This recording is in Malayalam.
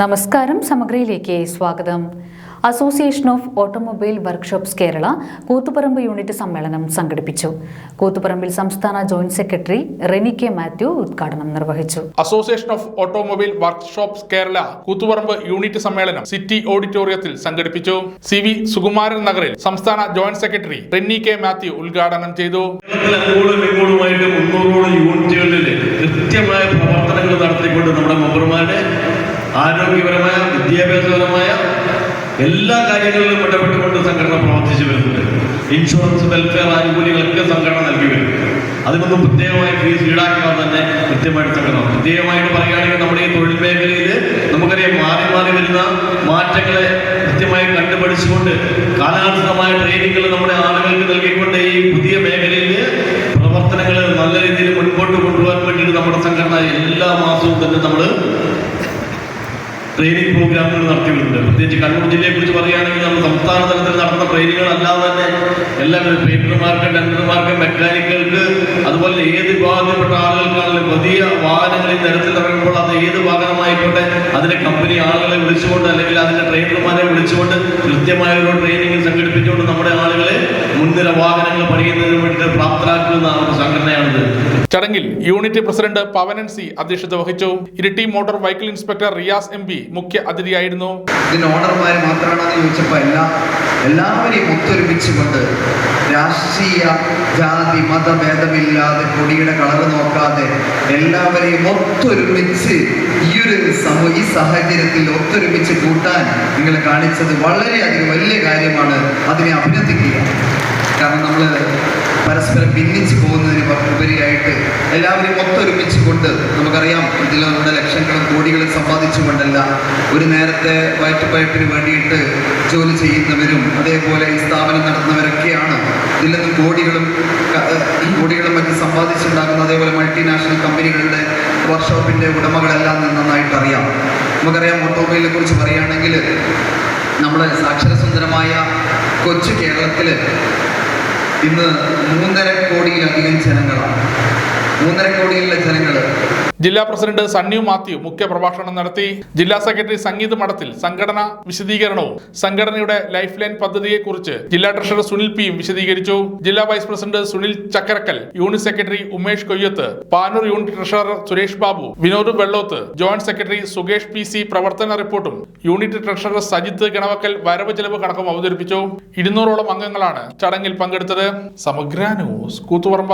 നമസ്കാരം സമഗ്രയിലേക്ക് സ്വാഗതം. Association of automobile workshops Kerala Kuthuparamba unit സമ്മേളനം സംഘടിപ്പിച്ചു. കൂത്തുപറമ്പിൽ സംസ്ഥാന joint secretary Reni K Mathew ഉദ്ഘാടനം നിർവഹിച്ചു. Association of automobile workshops Kerala Kuthuparamba unit സമ്മേളനം സിറ്റി ഓഡിറ്റോറിയത്തിൽ സംഘടിപ്പിച്ചു. സി വി സുകുമാരൻ നഗറിൽ സംസ്ഥാന joint secretary Renny K Mathew ഉദ്ഘാടനം ചെയ്തു. യൂണിറ്റുകളിൽ കൃത്യമായ പ്രവർത്തനങ്ങൾ നടത്തിക്കൊണ്ട് നമ്മുടെ മെമ്പർമാരുടെ ആരോഗ്യപരമായ വിദ്യാഭ്യാസപരമായ എല്ലാ കാര്യങ്ങളിലും ഇടപെട്ടുകൊണ്ട് സംഘടന പ്രവർത്തിച്ചു വരുന്നുണ്ട്. ഇൻഷുറൻസ് വെൽഫെയർ ആനുകൂല്യങ്ങളൊക്കെ സംഘടന നൽകി വരും. അതിനൊന്നും പ്രത്യേകമായി ഫീസ് ഈടാക്കാതെ തന്നെ കൃത്യമായിട്ട് സംഘടന പ്രത്യേകമായിട്ട് പറയുകയാണെങ്കിൽ നമ്മുടെ ഈ തൊഴിൽ മേഖലയിൽ നമുക്കറിയാം മാറി മാറി വരുന്ന മാറ്റങ്ങളെ കൃത്യമായി കണ്ടുപഠിച്ചുകൊണ്ട് കാലാനുസൃതമായ ട്രെയിനിങ്ങുകൾ നമ്മുടെ ആളുകൾക്ക് നൽകിക്കൊണ്ട് ഈ പുതിയ മേഖലയിൽ പ്രവർത്തനങ്ങൾ നല്ല രീതിയിൽ മുൻപോട്ട് കൊണ്ടുപോകാൻ വേണ്ടിയിട്ട് നമ്മുടെ സംഘടന എല്ലാ മാസവും തന്നെ നമ്മൾ ട്രെയിനിങ് പ്രോഗ്രാമുകൾ നടത്തിയിട്ടുണ്ട്. പ്രത്യേകിച്ച് കണ്ണൂർ ജില്ലയെ കുറിച്ച് പറയുകയാണെങ്കിൽ നമ്മൾ സംസ്ഥാന തലത്തിൽ നടത്തുന്ന ട്രെയിനുകൾ അല്ലാതെ തന്നെ എല്ലാ പെയിന്റർമാർക്ക് ടെൻഡർമാർക്ക് മെക്കാനിക്കൾക്ക് അതുപോലെ ഏത് വിഭാഗത്തിൽപ്പെട്ട ആളുകൾക്കാണെങ്കിലും വലിയ വാഹനങ്ങളിൽ നിരത്തിൽ ഇറങ്ങുമ്പോൾ അത് ഏത് വാഹനമായിക്കോട്ടെ അതിന്റെ കമ്പനി ആളുകളെ വിളിച്ചുകൊണ്ട് അല്ലെങ്കിൽ അതിന്റെ ട്രെയിനർമാരെ വിളിച്ചുകൊണ്ട് കൃത്യമായ ഒരു ട്രെയിനിങ് വേണ്ടിയിട്ട് പ്രാപ്തരാക്കുന്ന ഒരു സംഘടനയാണിത്. ചടങ്ങിൽ യൂണിറ്റ് പ്രസിഡന്റ് പവനൻ സി അധ്യക്ഷത വഹിച്ചു. Iritty motor vehicle inspector Riyas M P മുഖ്യ അതിഥിയായിരുന്നു. ഇതിന് ഓണർമാർ മാത്രമാണെന്ന് ചോദിച്ചപ്പോൾ എല്ലാ എല്ലാവരെയും ഒത്തൊരുമിച്ചുകൊണ്ട് രാഷ്ട്രീയ ജാതി മതഭേദമില്ലാതെ കൊടിയുടെ കളറ് നോക്കാതെ എല്ലാവരെയും ഒത്തൊരുമിച്ച് ഈ ഒരു സമൂഹ ഈ സാഹചര്യത്തിൽ ഒത്തൊരുമിച്ച് കൂട്ടാൻ നിങ്ങൾ കാണിച്ചത് വളരെയധികം വലിയ കാര്യമാണ്. അതിനെ അഭിനന്ദിക്കുക. കാരണം നമ്മൾ പരസ്പരം ഭിന്നിച്ച് പോകുന്നതിന് ഉപരിയായിട്ട് എല്ലാവരും ഒത്തൊരുമിച്ച് കൊണ്ട് നമുക്കറിയാം ഇതിൽ നമ്മുടെ ലക്ഷങ്ങളും കോടികളും സമ്പാദിച്ചുകൊണ്ടല്ല ഒരു നേരത്തെ വയറ്റുപയറ്റിന് വേണ്ടിയിട്ട് ജോലി ചെയ്യുന്നവരും അതേപോലെ ഈ സ്ഥാപനം നടത്തുന്നവരൊക്കെയാണ് ഇതിൽ നിന്നും കോടികളും കോടികളും മറ്റും സമ്പാദിച്ചുണ്ടാകുന്ന അതേപോലെ മൾട്ടിനാഷണൽ കമ്പനികളുടെ വർക്ക്ഷോപ്പിന്റെ ഉടമകളെല്ലാം നന്നായിട്ട് അറിയാം നമുക്കറിയാം ഓട്ടോമൊബൈലിനെ കുറിച്ച് പറയുകയാണെങ്കിൽ നമ്മുടെ സാക്ഷരസുന്ദരമായ കൊച്ചു കേരളത്തിൽ ഇന്ന് മൂന്നര കോടിയിലധികം ജനങ്ങളാണ്. മൂന്നര കോടിയിലുള്ള ജനങ്ങൾ ജില്ലാ പ്രസിഡന്റ് സണ്ണി മാത്യു മുഖ്യ പ്രഭാഷണം നടത്തി. ജില്ലാ സെക്രട്ടറി സംഗീത് മഠത്തിൽ സംഘടന വിശദീകരണവും സംഘടനയുടെ ലൈഫ് ലൈൻ പദ്ധതിയെക്കുറിച്ച് ജില്ലാ ട്രഷറർ സുനിൽ പിയും വിശദീകരിച്ചു. ജില്ലാ vice president Sunil Chakkarakkal unit secretary Umesh Koyyath Panoor unit treasurer Suresh Babu Vinod Vellothu joint secretary Sukesh P C പ്രവർത്തന റിപ്പോർട്ടും യൂണിറ്റ് ട്രഷറർ സജിത്ത് ഗണവക്കൽ വരവ് ചെലവ് കണക്കും അവതരിപ്പിച്ചു. ഇരുന്നൂറോളം അംഗങ്ങളാണ് ചടങ്ങിൽ പങ്കെടുത്തത്. സമഗ്ര ന്യൂസ് കൂത്തുപറമ്പ.